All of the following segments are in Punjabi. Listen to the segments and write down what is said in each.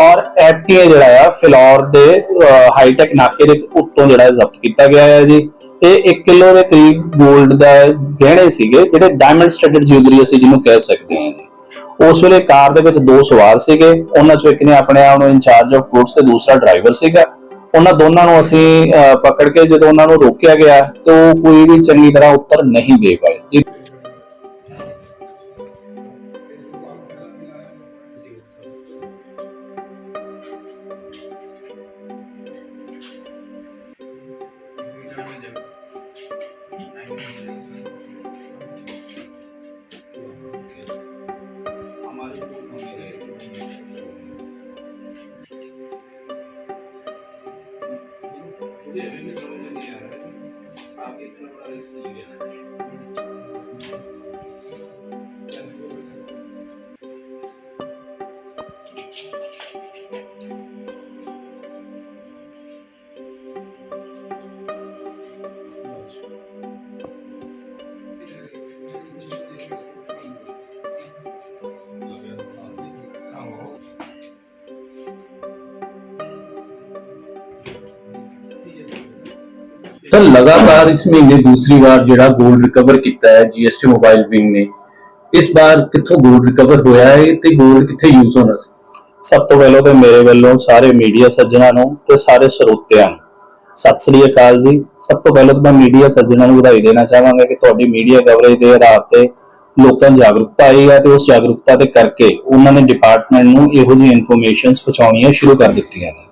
ਔਰ ਐਤਕੀ ਜਿਹੜਾ ਆ, ਫਿਲੌਰ ਦੇ ਹਾਈਟੈਕ ਨਾਕੇ ਦੇ ਉੱਤੋਂ ਜਿਹੜਾ ਜ਼ਬਤ ਕੀਤਾ ਗਿਆ ਹੈ ਜੀ। ਇਹ 1 ਕਿਲੋ ਦੇ ਕਰੀਬ 골ਡ ਦਾ ਗਹਿਣੇ ਸੀਗੇ, ਜਿਹੜੇ ਡਾਇਮੰਡ ਸਟੱਡਡ ਜਿਊਲਰੀ ਅਸੀਂ ਜਿਹਨੂੰ ਕਹਿ ਸਕਦੇ ਹਾਂ ਜੀ। ਉਸ ਵੇਲੇ ਕਾਰ ਦੇ ਵਿੱਚ ਦੋ ਸਵਾਰ ਸੀਗੇ, ਉਹਨਾਂ ਚੋਂ ਇੱਕ ਨੇ ਆਪਣੇ ਆਪ ਨੂੰ ਇੰਚਾਰਜ ਆਫ ਗੁੱਡਸ ਤੇ ਦੂਸਰਾ ਡਰਾਈਵਰ ਸੀਗਾ। ਉਹਨਾਂ ਦੋਨਾਂ ਨੂੰ ਅਸੀਂ ਪਕੜ ਕੇ ਜਦੋਂ ਉਹਨਾਂ ਨੂੰ ਰੋਕਿਆ ਗਿਆ, ਤਾਂ ਉਹ ਕੋਈ ਵੀ ਚੰਗੀ ਤਰ੍ਹਾਂ ਉੱਤਰ ਨਹੀਂ ਦੇ ਪਾਏ। ਜੀ। मुझे अभी भी समझ में नहीं आ रहा है आप इतना बड़ा रिस्क ले गया ਤਾਂ ਲਗਾਤਾਰ ਇਸ ਮਹੀਨੇ ਦੂਸਰੀ ਵਾਰ ਜਿਹੜਾ 골ਡ ਰਿਕਵਰ ਕੀਤਾ ਹੈ ਜੀਐਸਟੀ ਮੋਬਾਈਲ ਵਿੰਗ ਨੇ, ਇਸ ਵਾਰ ਕਿੱਥੋਂ 골ਡ ਰਿਕਵਰ ਹੋਇਆ ਹੈ ਤੇ 골ਡ ਕਿੱਥੇ ਯੂਜ਼ ਹੋਣਾ ਸੀ? ਸਭ ਤੋਂ ਪਹਿਲਾਂ ਤੇ ਮੇਰੇ ਵੱਲੋਂ ਸਾਰੇ ਮੀਡੀਆ ਸੱਜਣਾਂ ਨੂੰ ਤੇ ਸਾਰੇ ਸਰੋਤਿਆਂ ਨੂੰ ਸਤਿ ਸ੍ਰੀ ਅਕਾਲ ਜੀ। ਸਭ ਤੋਂ ਪਹਿਲਾਂ ਤਾਂ ਮੈਂ ਮੀਡੀਆ ਸੱਜਣਾਂ ਨੂੰ ਵਧਾਈ ਦੇਣਾ ਚਾਹਾਂਗਾ ਕਿ ਤੁਹਾਡੀ ਮੀਡੀਆ ਕਵਰੇਜ ਦੇ ਆਧਾਰ ਤੇ ਲੋਕਾਂ ਜਾਗਰੂਕਤਾ ਆਈ ਹੈ ਤੇ ਉਸ ਜਾਗਰੂਕਤਾ ਦੇ ਕਰਕੇ ਉਹਨਾਂ ਨੇ ਡਿਪਾਰਟਮੈਂਟ ਨੂੰ ਇਹੋ ਜਿਹੀ ਇਨਫੋਰਮੇਸ਼ਨਸ ਪਹੁੰਚਾਉਣੀਆਂ ਸ਼ੁਰੂ ਕਰ ਦਿੱਤੀਆਂ ਨੇ।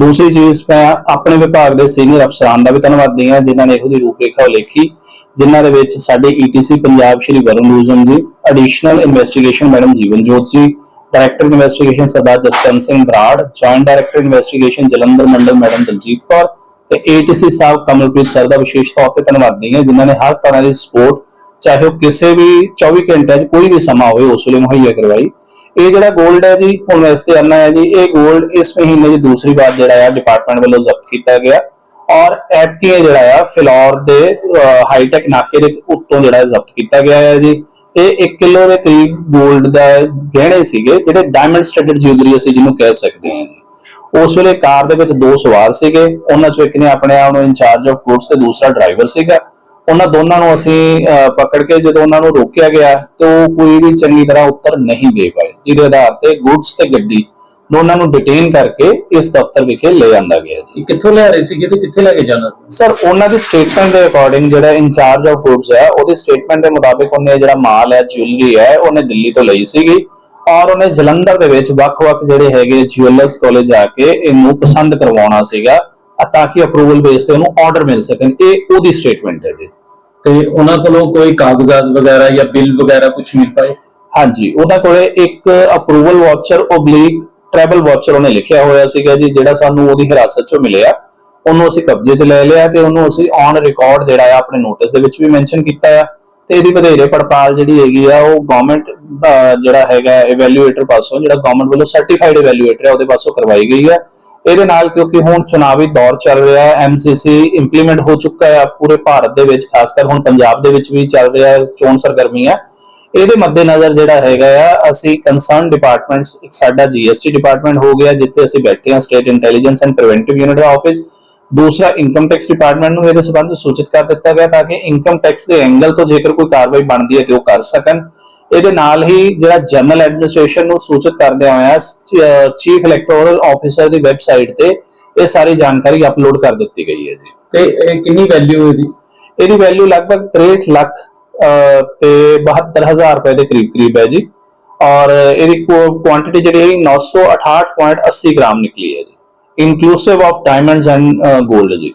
ਦੂਸਰੀ ਚੀਜ਼, ਮੈਂ ਆਪਣੇ ਵਿਭਾਗ ਦੇ ਸੀਨੀਅਰ ਅਫਸਰਾਂ ਦਾ ਵੀ ਧੰਨਵਾਦੀ ਹਾਂ, ਜਿਨ੍ਹਾਂ ਨੇ ਇਹੋ ਜਿਹੀ ਰੂਪਰੇਖਾ ਉਲੇਖੀ, ਜਿਨ੍ਹਾਂ ਦੇ ਵਿੱਚ ਸਾਡੇ ETC Punjab Shri Varun Lujan ji additional investigation madam Jeevan Jot ji director investigation Sardar Jaskaran Singh Brar joint director investigation Jalandhar Mandal madam Daljit Kaur ਤੇ ਏਟੀਸੀ ਸਾਹਿਬ ਕਮਲਪ੍ਰੀਤ ਸਰ ਦਾ ਵਿਸ਼ੇਸ਼ ਤੌਰ ਤੇ ਧੰਨਵਾਦ ਹਾਂ, ਜਿਨ੍ਹਾਂ ਨੇ ਹਰ ਤਰ੍ਹਾਂ ਦੀ ਸਪੋਰਟ ਚਾਹੇ ਉਹ ਕਿਸੇ ਵੀ 24 ਘੰਟਿਆਂ 'ਚ ਕੋਈ ਵੀ ਸਮਾਂ ਹੋਵੇ, ਉਸ ਵੇਲੇ ਮੁਹੱਈਆ ਕਰਵਾਈ। ਇਹ ਜਿਹੜਾ 골ਡ ਹੈ ਜੀ, ਹੁਣ ਵਾਸਤੇ ਆਨਾ ਹੈ ਜੀ, ਇਹ 골ਡ ਇਸ ਮਹੀਨੇ ਦੀ ਦੂਸਰੀ ਵਾਰ ਜਿਹੜਾ ਆ ਡਿਪਾਰਟਮੈਂਟ ਵੱਲੋਂ ਜ਼ਬਤ ਕੀਤਾ ਗਿਆ। ਔਰ ਐਤਕੀ ਜਿਹੜਾ ਆ, ਫਿਲੌਰ ਦੇ ਹਾਈਟੈਕ ਨਾਕੇ ਦੇ ਉੱਤੋਂ ਜਿਹੜਾ ਜ਼ਬਤ ਕੀਤਾ ਗਿਆ ਹੈ ਜੀ। ਇਹ 1 ਕਿਲੋ ਦੇ ਕਰੀਬ ਗੋਲਡ ਦਾ ਗਹਿਣੇ ਸੀਗੇ, ਜਿਹੜੇ ਡਾਇਮੰਡ ਸਟੇਟਡ ਜੁਐਲਰੀ ਅਸੀਂ ਜਿਹਨੂੰ ਕਹਿ ਸਕਦੇ ਹਾਂ ਜੀ। ਉਸ ਵੇਲੇ ਕਾਰ ਦੇ ਵਿੱਚ ਦੋ ਸਵਾਰ ਸੀਗੇ, ਉਹਨਾਂ ਚੋਂ ਇੱਕ ਨੇ ਆਪਣੇ ਆਪ ਨੂੰ ਇੰਚਾਰਜ ਆਫ ਗੁੱਡਸ ਤੇ ਦੂਸਰਾ ਡਰਾਈਵਰ ਸੀਗਾ। ਉਹਨਾਂ ਦੋਨਾਂ ਨੂੰ ਅਸੀਂ ਪਕੜ ਕੇ ਜਦੋਂ ਉਹਨਾਂ ਨੂੰ ਰੋਕਿਆ ਗਿਆ ਤੇ ਉਹ ਕੋਈ ਵੀ ਚੰਗੀ ਤਰ੍ਹਾਂ ਉੱਤਰ ਨਹੀਂ ਦੇ ਪਾਏ। ਜਿਹਦੇ ਆਧਾਰ ਤੇ ਗੁੱਡਸ ਤੇ ਗੱਡੀ ਦੋਨਾਂ ਨੂੰ ਡਿਟੇਨ ਕਰਕੇ ਇਸ ਦਫ਼ਤਰ ਵਿਖੇ ਲੈ ਜਾਂਦਾ ਗਿਆ ਜੀ। ਕਿੱਥੋਂ ਲੈ ਰਹੇ ਸੀਗੇ ਤੇ ਕਿੱਥੇ ਲੈ ਕੇ ਜਾਣਾ ਸੀ? ਸਰ ਉਹਨਾਂ ਦੀ ਸਟੇਟਮੈਂਟ ਦੇ ਅਕੋਰਡਿੰਗ ਜਿਹੜਾ ਇੰਚਾਰਜ ਆਫ ਗੁੱਡਸ ਹੈ ਉਹਦੀ ਸਟੇਟਮੈਂਟ ਦੇ ਮੁਤਾਬਿਕ ਉਹਨੇ ਜਿਹੜਾ ਮਾਲ ਹੈ ਜਿਊਲਰੀ ਹੈ ਉਹਨੇ ਦਿੱਲੀ ਤੋਂ ਲਈ ਸੀਗੀ ਔਰ ਉਹਨੇ ਜਲੰਧਰ ਦੇ ਵਿੱਚ ਵੱਖ-ਵੱਖ ਜਿਹੜੇ ਹੈਗੇ ਜਿਊਲਰਸ ਕੋਲੇ ਜਾ ਕੇ ਇਹਨੂੰ ਪਸੰਦ ਕਰਵਾਉਣਾ ਸੀਗਾ। ਤਾਂ ਕਿ ਅਪਰੂਵਲ ਬੇਸ ਤੇ ਉਹਨੂੰ ਆਰਡਰ ਮਿਲ ਸਕਣ। ਇਹ ਉਹਦੀ ਸਟੇਟਮੈਂਟ ਹੈ ਜੀ। ਤੇ ਉਹਨਾਂ ਕੋਲੋਂ ਕੋਈ ਕਾਗਜ਼ਾਤ ਵਗੈਰਾ ਜਾਂ ਬਿੱਲ ਵਗੈਰਾ ਕੁਝ ਮਿਲ ਪਾਏ? ਹਾਂਜੀ ਉਹਨਾਂ ਕੋਲੇ ਇੱਕ approval voucher oblique travel voucher ਉਹਨੇ ਲਿਖਿਆ ਹੋਇਆ ਸੀਗਾ ਜੀ ਜਿਹੜਾ ਸਾਨੂੰ ਉਹਦੀ ਹਿਰਾਸਤ ਚੋਂ ਮਿਲਿਆ। ਉਹਨੂੰ ਅਸੀਂ ਕਬਜ਼ੇ 'ਚ ਲੈ ਲਿਆ ਤੇ ਉਹਨੂੰ ਅਸੀਂ ਔਨ ਰਿਕਾਰਡ ਜਿਹੜਾ ਆ ਆਪਣੇ ਨੋਟਿਸ ਦੇ ਵਿੱਚ ਵੀ ਮੈਂਸ਼ਨ ਕੀਤਾ ਆ। ਤੇ ਇਹਦੀ ਵਧੇਰੇ ਪੜਤਾਲ ਜਿਹੜੀ ਹੈਗੀ ਆ, ਉਹ ਗਵਰਨਮੈਂਟ ਜਿਹੜਾ ਹੈਗਾ ਇਵੈਲੂਏਟਰ ਪਾਸੋਂ, ਜਿਹੜਾ ਗਵਰਨਮੈਂਟ ਵੱਲੋਂ ਸਰਟੀਫਾਈਡ ਇਵੈਲੂਏਟਰ ਹੈ ਉਹਦੇ ਪਾਸੋਂ ਕਰਵਾਈ ਗਈ ਹੈ ਇਹਦੇ ਨਾਲ ਕਿਉਂਕਿ ਹੁਣ ਚੁਣਾਵੀ ਦੌਰ ਚੱਲ ਰਿਹਾ ਹੈ ਐਮਸੀਸੀ ਇੰਪਲੀਮੈਂਟ ਹੋ ਚੁੱਕਾ ਹੈ ਪੂਰੇ ਭਾਰਤ ਦੇ ਵਿੱਚ, ਖਾਸ ਕਰ ਹੁਣ ਪੰਜਾਬ ਦੇ ਵਿੱਚ ਵੀ ਚੱਲ ਰਿਹਾ ਹੈ ਚੋਣ ਸਰਗਰਮੀਆਂ ਇਹਦੇ ਮੱਦੇਨਜ਼ਰ ਜਿਹੜਾ ਹੈਗਾ ਆ, ਅਸੀਂ ਕੰਸਰਨ ਡਿਪਾਰਟਮੈਂਟਸ ਇੱਕ ਸਾਡਾ ਜੀਐਸਟੀ ਡਿਪਾਰਟਮੈਂਟ ਹੋ ਗਿਆ, ਜਿੱਥੇ ਅਸੀਂ ਬੈਠੇ ਹਾਂ state intelligence and preventive unit the office ਦੂਸਰਾ ਇਨਕਮ ਟੈਕਸ ਡਿਪਾਰਟਮੈਂਟ ਨੂੰ ਇਹਦੇ ਸੰਬੰਧ ਸੂਚਿਤ ਕਰ ਦਿੱਤਾ ਗਿਆ ਤਾਂ ਕਿ ਇਨਕਮ ਟੈਕਸ ਦੇ ਐਂਗਲ ਤੋਂ ਜੇਕਰ ਕੋਈ ਕਾਰਵਾਈ ਬਣਦੀ ਹੈ ਤੇ ਉਹ ਕਰ ਸਕਣ। ਇਹਦੇ ਨਾਲ ਹੀ ਜਿਹੜਾ ਜਨਰਲ ਐਡਮਿਨਿਸਟ੍ਰੇਸ਼ਨ ਨੂੰ ਸੂਚਿਤ ਕਰਦਿਆਂ ਹੋਇਆ ਚੀਫ ਇਲੈਕਟੋਰਲ ਆਫੀਸਰ ਦੀ ਵੈਬਸਾਈਟ ਤੇ ਇਹ ਸਾਰੀ ਜਾਣਕਾਰੀ ਅਪਲੋਡ ਕਰ ਦਿੱਤੀ ਗਈ ਹੈ ਜੀ। ਤੇ ਇਹ ਕਿੰਨੀ ਵੈਲਿਊ ਇਹਦੀ? ਇਹਦੀ ਵੈਲਿਊ ਲਗਭਗ 63 ਲੱਖ ਤੇ 72000 ਰੁਪਏ ਦੇ ਕਰੀਬ ਕਰੀਬ ਹੈ ਜੀ। ਔਰ ਇਹਦੀ ਕੁਆਂਟੀਟੀ ਜਿਹੜੀ ਹੈ 968.80 ਗ੍ਰਾਮ ਨਿਕਲੀ ਹੈ ਜੀ। ਇਨਕਲੂਸਿਵ ਆਫ ਡਾਇਮੰਡਸ ਐਂਡ 골ਡ ਜੀ